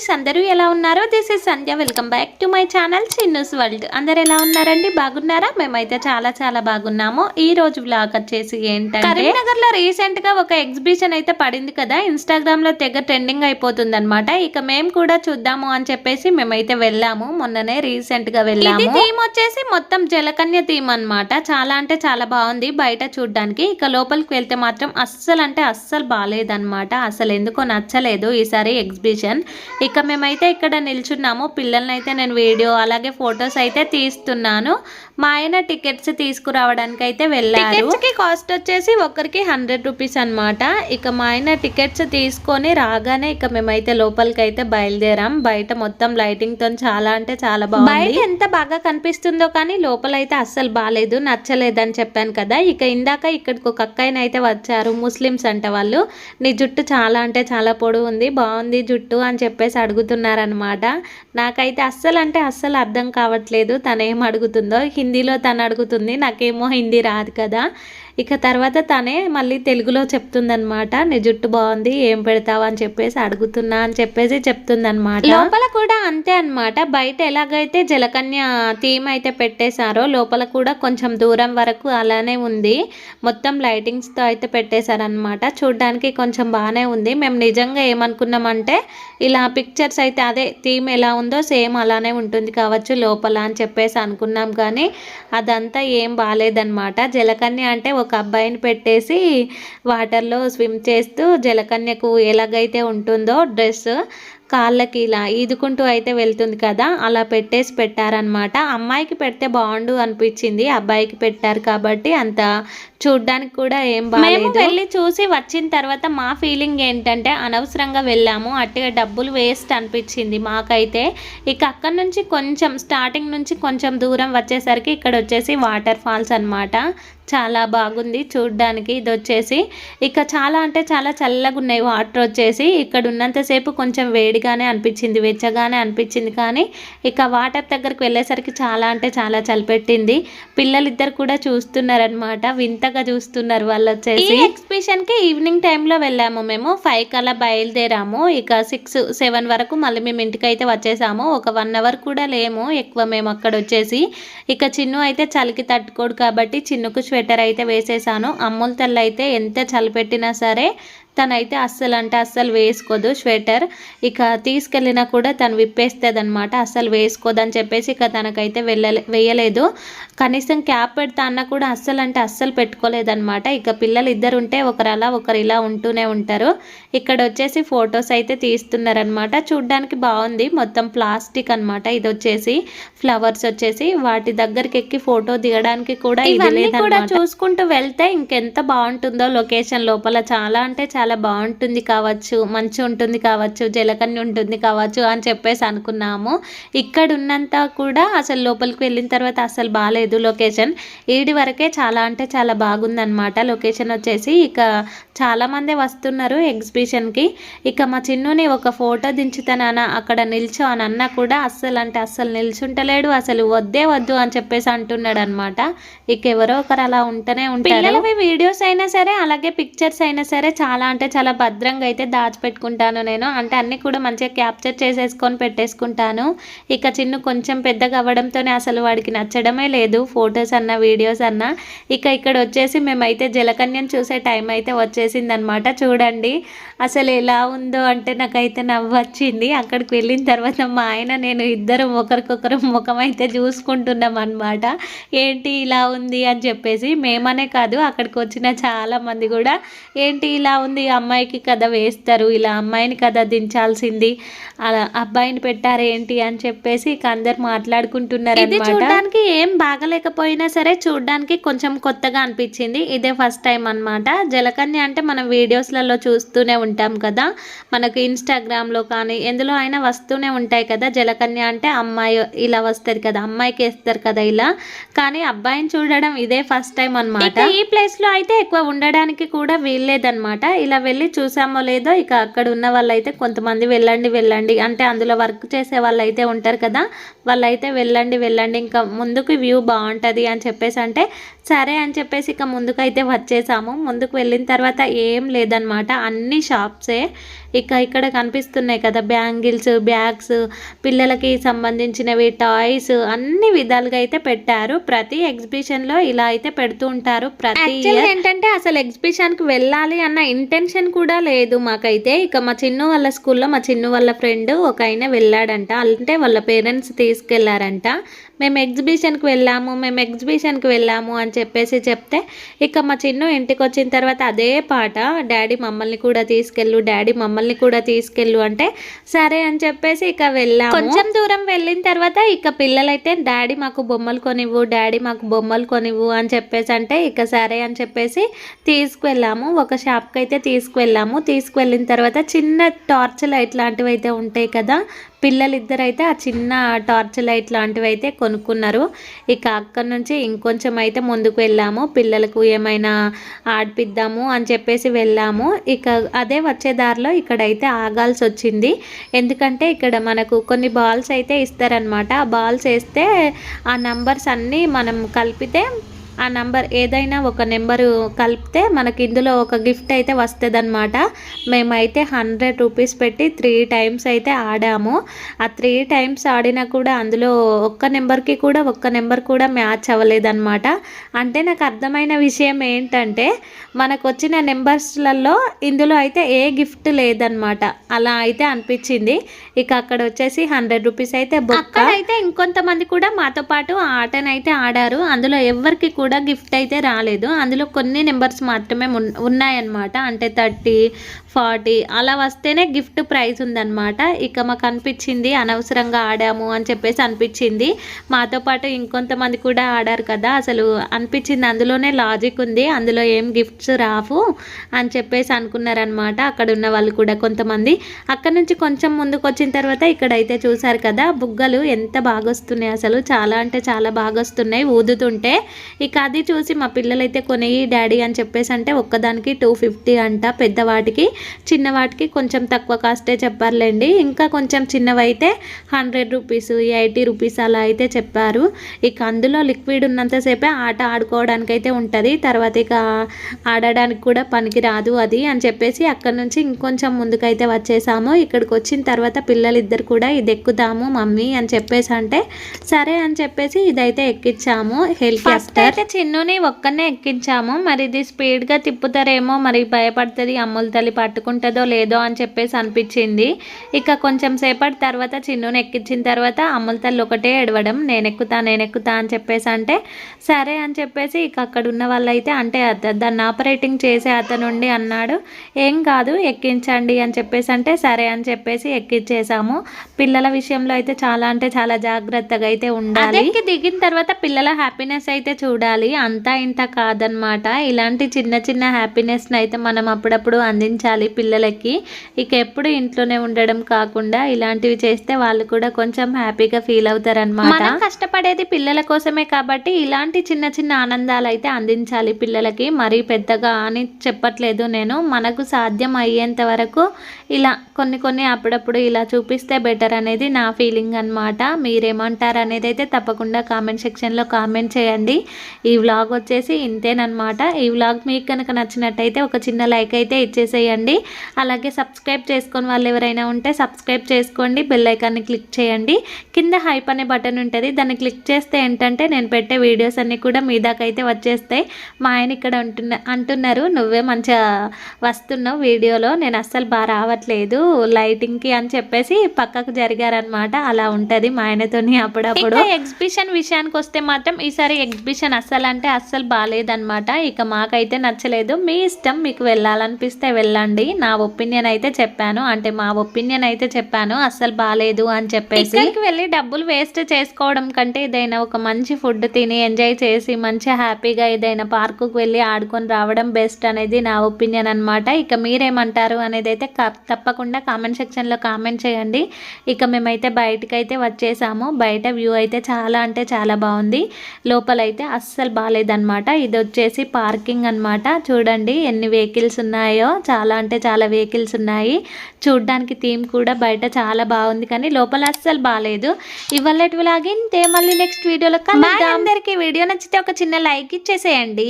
Guys అందరూ ఎలా ఉన్నారో? This is Sandhya welcome back to my channel Chinnus world అందరు ఎలా ఉన్నారండి? బాగున్నారా? మేమైతే చాలా చాలా బాగున్నాము. ఈ రోజు బ్లాగ్ వచ్చేసి ఏంటంటే కరీంనగర్లో రీసెంట్గా ఒక ఎగ్జిబిషన్ అయితే పడింది కదా? ఇన్స్టాగ్రామ్లో తెగ ట్రెండింగ్ అయిపోతుంది అనమాట ఇక మేము కూడా చూద్దాము అని చెప్పేసి మేమైతే వెళ్ళాము. మొన్ననే రీసెంట్గా వెళ్ళాము. థీమ్ వచ్చేసి మొత్తం జలకన్య థీమ్ అన్నమాట. చాలా అంటే చాలా బాగుంది బయట చూడడానికి. ఇక లోపలికి వెళ్తే మాత్రం అస్సలు అంటే అస్సలు బాగాలేదన్నమాట. అసలు ఎందుకో నచ్చలేదు ఈసారి ఎగ్జిబిషన్ ఇక మేమైతే ఇక్కడ నిల్చున్నాము. పిల్లల్ని అయితే నేను వీడియో అలాగే ఫొటోస్ అయితే తీస్తున్నాను. మా ఆయన టికెట్స్ తీసుకురావడానికి అయితే వెళ్ళారు కాస్ట్ వచ్చేసి ఒకరికి హండ్రెడ్ రూపీస్ అన్నమాట. ఇక మా ఆయన టికెట్స్ తీసుకొని రాగానే ఇక మేమైతే లోపలికి అయితే బయలుదేరాం. బయట మొత్తం లైటింగ్తో చాలా అంటే చాలా బాగుంది. బయట ఎంత బాగా కనిపిస్తుందో కానీ లోపల అయితే అస్సలు బాగాలేదు నచ్చలేదని చెప్పాను కదా. ఇక ఇందాక ఇక్కడికి ఒక అక్కయ్యన అయితే వచ్చారు ముస్లిమ్స్ అంట వాళ్ళు. నీ జుట్టు చాలా అంటే చాలా పొడవు ఉంది బాగుంది జుట్టు అని చెప్పేసి అడుగుతున్నారనమాట నాకైతే అస్సలు అంటే అస్సలు అర్థం కావట్లేదు తను ఏం అడుగుతుందో. హిందీలో తను అడుగుతుంది నాకేమో హిందీ రాదు కదా. ఇక తర్వాత తనే మళ్ళీ తెలుగులో చెప్తుందనమాట నీ జుట్టు బాగుంది ఏం పెడతావు? అని చెప్పేసి అడుగుతున్నా అని చెప్పేసి చెప్తుందనమాట లోపల కూడా అంతే అన్నమాట. బయట ఎలాగైతే జలకన్య థీమ్ అయితే పెట్టేశారో లోపల కూడా కొంచెం దూరం వరకు అలానే ఉంది. మొత్తం లైటింగ్స్తో అయితే పెట్టేశారనమాట చూడ్డానికి కొంచెం బాగానే ఉంది. మేము నిజంగా ఏమనుకున్నామంటే ఇలా పిక్చర్స్ అయితే అదే థీమ్ ఎలా ఉందో సేమ్ అలానే ఉంటుంది కావచ్చు లోపల అని చెప్పేసి అనుకున్నాం కానీ అదంతా ఏం బాగాలేదనమాట జలకన్య అంటే ఒక అబ్బాయిని పెట్టేసి వాటర్లో స్విమ్ చేస్తూ జలకన్యకు ఎలాగైతే ఉంటుందో డ్రెస్ కాళ్ళకి ఇలా ఈదుకుంటూ అయితే వెళ్తుంది కదా అలా పెట్టేసి పెట్టారనమాట అమ్మాయికి పెడితే బాగుండు అనిపించింది అబ్బాయికి పెట్టారు కాబట్టి అంత చూడ్డానికి కూడా ఏం బాగాలేదు వెళ్ళి చూసి వచ్చిన తర్వాత మా ఫీలింగ్ ఏంటంటే అనవసరంగా వెళ్ళాము అట్టుగా డబ్బులు వేస్ట్ అనిపించింది మాకైతే. ఇక అక్కడ నుంచి కొంచెం స్టార్టింగ్ నుంచి కొంచెం దూరం వచ్చేసరికి ఇక్కడ వచ్చేసి వాటర్ ఫాల్స్ అన్నమాట. చాలా బాగుంది. చూడ్డానికి ఇది వచ్చేసి ఇక చాలా అంటే చాలా చల్లగా ఉన్నాయి వాటర్ వచ్చేసి ఇక్కడ ఉన్నంతసేపు కొంచెం వేడిగానే అనిపించింది. వెచ్చగానే అనిపించింది. కానీ ఇక వాటర్ దగ్గరికి వెళ్ళేసరికి చాలా అంటే చాలా చలిపెట్టింది. పిల్లలిద్దరు కూడా చూస్తున్నారనమాట వింతగా చూస్తున్నారు వాళ్ళు వచ్చేసి ఎగ్జిబిషన్ ఈవినింగ్ టైంలో వెళ్ళాము మేము. ఫైవ్ కల్లా బయలుదేరాము. ఇక సిక్స్ సెవెన్ వరకు మళ్ళీ మేము ఇంటికి అయితే వచ్చేసాము. ఒక వన్ అవర్ కూడా లేము. ఎక్కువ మేము అక్కడ వచ్చేసి ఇక చిన్ను అయితే చలికి తట్టుకోడు కాబట్టి చిన్నుకు స్వెటర్ అయితే వేసేసాను. అమ్ముల తల్లి అయితే ఎంత చలిపెట్టినా సరే తనైతే అస్సలు అంటే అస్సలు వేసుకోదు స్వెటర్. ఇక తీసుకెళ్ళినా కూడా తను విప్పేస్తుంది అనమాట అస్సలు వేసుకోదని చెప్పేసి ఇక తనకైతే వెళ్ళలే వేయలేదు. కనీసం క్యాప్ పెడతా అన్న కూడా అస్సలు అంటే అస్సలు పెట్టుకోలేదన్నమాట. ఇక పిల్లలు ఇద్దరు ఉంటే ఒకరు అలా ఒకరు ఇలా ఉంటూనే ఉంటారు. ఇక్కడ వచ్చేసి ఫొటోస్ అయితే తీస్తున్నారనమాట చూడ్డానికి బాగుంది మొత్తం ప్లాస్టిక్ అన్నమాట ఇది వచ్చేసి ఫ్లవర్స్ వచ్చేసి వాటి దగ్గరికి ఎక్కి ఫోటో దిగడానికి కూడా ఇది కూడా చూసుకుంటూ వెళ్తే ఇంకెంత బాగుంటుందో లొకేషన్ లోపల. చాలా అంటే చాలా చాలా బాగుంటుంది కావచ్చు మంచి ఉంటుంది కావచ్చు జలకన్య ఉంటుంది కావచ్చు అని చెప్పేసి అనుకున్నాము. ఇక్కడ ఉన్నంత కూడా అసలు లోపలికి వెళ్ళిన తర్వాత అసలు బాగాలేదు లొకేషన్. ఈడి వరకే చాలా అంటే చాలా బాగుందనమాట లొకేషన్ వచ్చేసి ఇక చాలామంది వస్తున్నారు ఎగ్జిబిషన్కి. ఇక మా చిన్నుని ఒక ఫోటో దించుతానా అక్కడ నిల్చో అని అన్నా కూడా అస్సలు అంటే అస్సలు నిల్చుంటలేడు అసలు వద్దే వద్దు అని చెప్పేసి అంటున్నాడు అనమాట ఇక ఎవరో ఒకరు అలా ఉంటూనే ఉంటారు. వీడియోస్ అయినా సరే అలాగే పిక్చర్స్ అయినా సరే చాలా అంటే చాలా భద్రంగా అయితే దాచిపెట్టుకుంటాను నేను. అంటే అన్ని కూడా మంచిగా క్యాప్చర్ చేసేసుకొని పెట్టేసుకుంటాను. ఇక చిన్ను కొంచెం పెద్దగా అవ్వడంతోనే అసలు వాడికి నచ్చడమే లేదు ఫొటోస్ అన్న వీడియోస్ అన్న. ఇక ఇక్కడ వచ్చేసి మేమైతే జలకన్యం చూసే టైం అయితే వచ్చేసిందనమాట. చూడండి అసలు ఎలా ఉందో అంటే నాకైతే నవ్వచ్చింది. అక్కడికి వెళ్ళిన తర్వాత మా ఆయన నేను ఇద్దరు ఒకరికొకరు ముఖం అయితే చూసుకుంటున్నాం అనమాట ఏంటి ఇలా ఉంది అని చెప్పేసి మేమనే కాదు అక్కడికి వచ్చిన చాలామంది కూడా ఏంటి ఇలా ఉంది? అమ్మాయికి కథ వేస్తారు ఇలా అమ్మాయిని కథ దించాల్సింది అలా అబ్బాయిని పెట్టారు ఏంటి అని చెప్పేసి ఇక అందరు మాట్లాడుకుంటున్నారు ఇది చూడడానికి ఏం బాగలేకపోయినా సరే చూడడానికి కొంచెం కొత్తగా అనిపించింది. ఇదే ఫస్ట్ టైం అన్నమాట. జలకన్య అంటే మనం వీడియోస్లలో చూస్తూనే ఉంటాం కదా. మనకు ఇన్స్టాగ్రామ్లో కానీ ఎందులో అయినా వస్తూనే ఉంటాయి కదా. జలకన్య అంటే అమ్మాయి ఇలా వస్తుంది కదా అమ్మాయికి వేస్తారు కదా ఇలా. కానీ అబ్బాయిని చూడడం ఇదే ఫస్ట్ టైం అన్నమాట. ఈ ప్లేస్లో అయితే ఎక్కువ ఉండడానికి కూడా వీల్లేదన్నమాట. ఇలా వెళ్ళి చూసామో లేదో ఇక అక్కడ ఉన్న వాళ్ళైతే కొంతమంది వెళ్ళండి వెళ్ళండి. అంటే అందులో వర్క్ చేసే వాళ్ళైతే ఉంటారు కదా వాళ్ళైతే వెళ్ళండి వెళ్ళండి. ఇంకా ముందుకు వ్యూ బాగుంటుంది అని చెప్పేసి అంటే సరే అని చెప్పేసి ఇక ముందుకైతే వచ్చేసాము. ముందుకు వెళ్ళిన తర్వాత ఏం లేదనమాట అన్ని షాప్సే ఇక ఇక్కడ కనిపిస్తున్నాయి కదా బ్యాంగిల్స్ బ్యాగ్స్ పిల్లలకి సంబంధించినవి టాయ్స్ అన్ని విధాలుగా అయితే పెట్టారు. ప్రతి ఎగ్జిబిషన్లో ఇలా అయితే పెడుతూ ఉంటారు. ప్రతి ఏంటంటే అసలు ఎగ్జిబిషన్కి వెళ్ళాలి అన్న ఇంటెన్షన్ కూడా లేదు మాకైతే. ఇక మా చిన్ను వాళ్ళ స్కూల్లో మా చిన్ను వాళ్ళ ఫ్రెండ్ ఒక ఆయన వెళ్ళాడంట. అంటే వాళ్ళ పేరెంట్స్ తీసుకెళ్ళారంట. మేము ఎగ్జిబిషన్కి వెళ్ళాము మేము ఎగ్జిబిషన్కి వెళ్ళాము అని చెప్పేసి చెప్తే ఇక మా చిన్ను ఇంటికి వచ్చిన తర్వాత అదే పాట డాడీ మమ్మల్ని కూడా తీసుకెళ్ళు డాడీ మమ్మల్ని కూడా తీసుకెళ్ళు అంటే సరే అని చెప్పేసి ఇక వెళ్ళాము. కొంచెం దూరం వెళ్ళిన తర్వాత ఇక పిల్లలైతే డాడీ మాకు బొమ్మలు కొనివ్వు డాడీ మాకు బొమ్మలు కొనివ్వు అని చెప్పేసి అంటే ఇక సరే అని చెప్పేసి తీసుకువెళ్ళాము ఒక షాప్కి అయితే తీసుకువెళ్ళాము తీసుకువెళ్ళిన తర్వాత చిన్న టార్చ్ లైట్ లాంటివి అయితే ఉంటాయి కదా పిల్లలిద్దరు అయితే ఆ చిన్న టార్చ్ లైట్ లాంటివి అయితే కొనుక్కున్నారు. ఇక అక్కడి నుంచి ఇంకొంచెం అయితే ముందుకు వెళ్ళాము. పిల్లలకు ఏమైనా ఆడిపిద్దాము అని చెప్పేసి వెళ్ళాము. ఇక అదే వచ్చే దారిలో ఇక్కడైతే ఆగాల్సి వచ్చింది. ఎందుకంటే ఇక్కడ మనకు కొన్ని బాల్స్ అయితే ఇస్తారనమాట ఆ బాల్స్ వేస్తే ఆ నంబర్స్ అన్నీ మనం కలిపితే ఆ నంబర్ ఏదైనా ఒక నెంబరు కలిపితే మనకి ఇందులో ఒక గిఫ్ట్ అయితే వస్తుంది అనమాట మేమైతే హండ్రెడ్ రూపీస్ పెట్టి త్రీ టైమ్స్ అయితే ఆడాము. ఆ త్రీ టైమ్స్ ఆడినా కూడా అందులో ఒక్క నెంబర్కి కూడా ఒక్క నెంబర్ కూడా మ్యాచ్ అవ్వలేదన్నమాట. అంటే నాకు అర్థమైన విషయం ఏంటంటే మనకు వచ్చిన నెంబర్స్లలో ఇందులో అయితే ఏ గిఫ్ట్ లేదనమాట అలా అయితే అనిపించింది. ఇక అక్కడ వచ్చేసి హండ్రెడ్ రూపీస్ అయితే బొక్క. అయితే ఇంకొంతమంది కూడా మాతో పాటు ఆటనైతే ఆడారు. అందులో ఎవరికి కూడా కూడా గిఫ్ట్ అయితే రాలేదు. అందులో కొన్ని నెంబర్స్ మాత్రమే ఉన్నాయన్నమాట. అంటే థర్టీ ఫార్టీ. అలా వస్తేనే గిఫ్ట్ ప్రైజ్ ఉందన్నమాట. ఇక మాకు అనిపించింది అనవసరంగా ఆడాము అని చెప్పేసి అనిపించింది. మాతో పాటు ఇంకొంతమంది కూడా ఆడారు కదా. అసలు అనిపించింది అందులోనే లాజిక్ ఉంది అందులో ఏం గిఫ్ట్స్ రావు అని చెప్పేసి అనుకున్నారనమాట అక్కడ ఉన్న వాళ్ళు కూడా కొంతమంది. అక్కడ నుంచి కొంచెం ముందుకు వచ్చిన తర్వాత ఇక్కడైతే చూసారు కదా బుగ్గలు ఎంత బాగా వస్తున్నాయి అసలు. చాలా అంటే చాలా బాగా వస్తున్నాయి ఊదుతుంటే. ఇక అది చూసి మా పిల్లలైతే కొనేయి డాడీ అని చెప్పేసి అంటే ఒక్కదానికి టూ ఫిఫ్టీ అంట పెద్దవాటికి. చిన్నవాటికి కొంచెం తక్కువ కాస్టే చెప్పారులేండి. ఇంకా కొంచెం చిన్నవైతే హండ్రెడ్ రూపీస్ ఎయిటీ రూపీస్ అలా అయితే చెప్పారు. ఇక అందులో లిక్విడ్ ఉన్నంతసేపే ఆట ఆడుకోవడానికి అయితే ఉంటుంది. తర్వాత ఇక ఆడడానికి కూడా పనికి రాదు అది అని చెప్పేసి అక్కడ నుంచి ఇంకొంచెం ముందుకైతే వచ్చేసాము. ఇక్కడికి వచ్చిన తర్వాత పిల్లలిద్దరు కూడా ఇది ఎక్కుదాము మమ్మీ అని చెప్పేసి అంటే సరే అని చెప్పేసి ఇదైతే ఎక్కించాము. హెలికాప్టర్ అయితే చిన్నుని ఒక్కనే ఎక్కించాము. మరి ఇది స్పీడ్గా తిప్పుతారేమో మరి భయపడుతుంది అమ్ముల తల్లి పట్టుకుంటుందో లేదో అని చెప్పేసి అనిపించింది. ఇక కొంచెం సేపటి తర్వాత చిన్నుని ఎక్కించిన తర్వాత అమ్ముల తల్లి ఒకటే ఎడవడం నేను ఎక్కుతా నేను ఎక్కుతా అని చెప్పేసి అంటే సరే అని చెప్పేసి ఇక అక్కడ ఉన్న వాళ్ళైతే అంటే దాన్ని ఆపరేటింగ్ చేసే అతనుండి అన్నాడు ఏం కాదు ఎక్కించండి అని చెప్పేసి అంటే సరే అని చెప్పేసి ఎక్కించేసాము పిల్లల విషయంలో అయితే చాలా అంటే చాలా జాగ్రత్తగా అయితే ఉండాలి. దిగిన తర్వాత పిల్లల హ్యాపీనెస్ అయితే చూడాలి. అంతా ఇంత కాదనమాట. ఇలాంటి చిన్న చిన్న హ్యాపీనెస్ని అయితే మనం అప్పుడప్పుడు అందించాలి. ఉండాలి పిల్లలకి. ఇక ఎప్పుడు ఇంట్లోనే ఉండడం కాకుండా ఇలాంటివి చేస్తే వాళ్ళు కూడా కొంచెం హ్యాపీగా ఫీల్ అవుతారనమాట కష్టపడేది పిల్లల కోసమే కాబట్టి ఇలాంటి చిన్న చిన్న ఆనందాలు అయితే అందించాలి పిల్లలకి. మరీ పెద్దగా అని చెప్పట్లేదు నేను. మనకు సాధ్యం అయ్యేంత వరకు ఇలా కొన్ని కొన్ని అప్పుడప్పుడు ఇలా చూపిస్తే బెటర్ అనేది నా ఫీలింగ్ అనమాట మీరేమంటారు అనేది అయితే తప్పకుండా కామెంట్ సెక్షన్లో కామెంట్ చేయండి. ఈ వ్లాగ్ వచ్చేసి ఇంతేనమాట ఈ వ్లాగ్ మీకు కనుక నచ్చినట్టయితే ఒక చిన్న లైక్ అయితే ఇచ్చేసేయండి. అలాగే సబ్స్క్రైబ్ చేసుకొని వాళ్ళు ఎవరైనా ఉంటే సబ్స్క్రైబ్ చేసుకోండి. బెల్ ఐకాన్ని క్లిక్ చేయండి. కింద హైప్ అనే బటన్ ఉంటుంది. దాన్ని క్లిక్ చేస్తే ఏంటంటే నేను పెట్టే వీడియోస్ అన్నీ కూడా మీ దాకైతే వచ్చేస్తాయి. మా ఆయన ఇక్కడ ఉంటున్న అంటున్నారు. నువ్వే మంచిగా వస్తున్నావు వీడియోలో. నేను అస్సలు బాగా రావట్లేదు లైటింగ్కి అని చెప్పేసి పక్కకు జరిగారనమాట అలా ఉంటుంది మా ఆయనతోని అప్పుడప్పుడు. ఎగ్జిబిషన్ విషయానికి వస్తే మాత్రం ఈసారి ఎగ్జిబిషన్ అస్సలు అంటే అస్సలు బాగాలేదనమాట ఇక మాకైతే నచ్చలేదు. మీ ఇష్టం మీకు వెళ్ళాలనిపిస్తే వెళ్ళండి. నా ఒపీనియన్ అయితే చెప్పాను. అంటే మా ఒపీనియన్ అయితే చెప్పాను. అస్సలు బాగాలేదు అని చెప్పేసి. వెళ్ళి డబ్బులు వేస్ట్ చేసుకోవడం కంటే ఏదైనా ఒక మంచి ఫుడ్ తిని ఎంజాయ్ చేసి మంచి హ్యాపీగా ఏదైనా పార్కుకు వెళ్ళి ఆడుకొని రావడం బెస్ట్ అనేది నా ఒపీనియన్ అనమాట ఇక మీరేమంటారు అనేది అయితే తప్పకుండా కామెంట్ సెక్షన్లో కామెంట్ చేయండి. ఇక మేమైతే బయటకైతే వచ్చేసాము. బయట వ్యూ అయితే చాలా అంటే చాలా బాగుంది. లోపలైతే అస్సలు బాగాలేదన్నమాట ఇది వచ్చేసి పార్కింగ్ అన్నమాట. చూడండి ఎన్ని వెహికల్స్ ఉన్నాయో. చాలా అంటే చాలా వెహికల్స్ ఉన్నాయి. చూడ్డానికి థీమ్ కూడా బయట చాలా బాగుంది కానీ లోపల అస్సలు బాగాలేదు ఇవాళ లాగిన్ మళ్ళీ నెక్స్ట్ వీడియోలో కలుద్దాం. అందరికీ వీడియో నచ్చితే ఒక చిన్న లైక్ ఇచ్చేసేయండి.